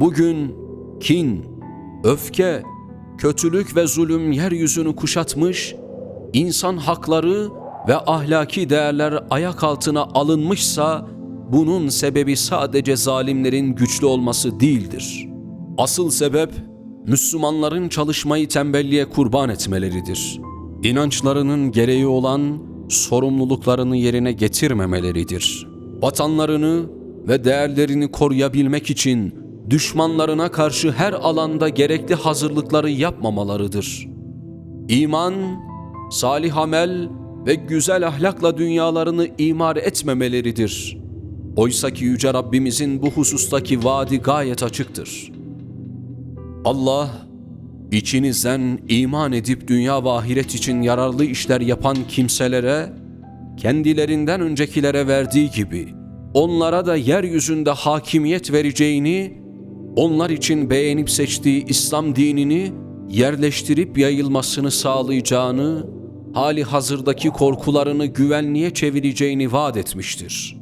Bugün kin, öfke, kötülük ve zulüm yeryüzünü kuşatmış, insan hakları ve ahlaki değerler ayak altına alınmışsa bunun sebebi sadece zalimlerin güçlü olması değildir. Asıl sebep Müslümanların çalışmayı tembelliğe kurban etmeleridir. İnançlarının gereği olan sorumluluklarını yerine getirmemeleridir. Vatanlarını ve değerlerini koruyabilmek için düşmanlarına karşı her alanda gerekli hazırlıkları yapmamalarıdır. İman, salih amel ve güzel ahlakla dünyalarını imar etmemeleridir. Oysa ki Yüce Rabbimizin bu husustaki vaadi gayet açıktır. Allah, içinizden iman edip dünya ve ahiret için yararlı işler yapan kimselere, kendilerinden öncekilere verdiği gibi, onlara da yeryüzünde hakimiyet vereceğini, onlar için beğenip seçtiği İslam dinini yerleştirip yayılmasını sağlayacağını, hali hazırdaki korkularını güvenliğe çevireceğini vaat etmiştir.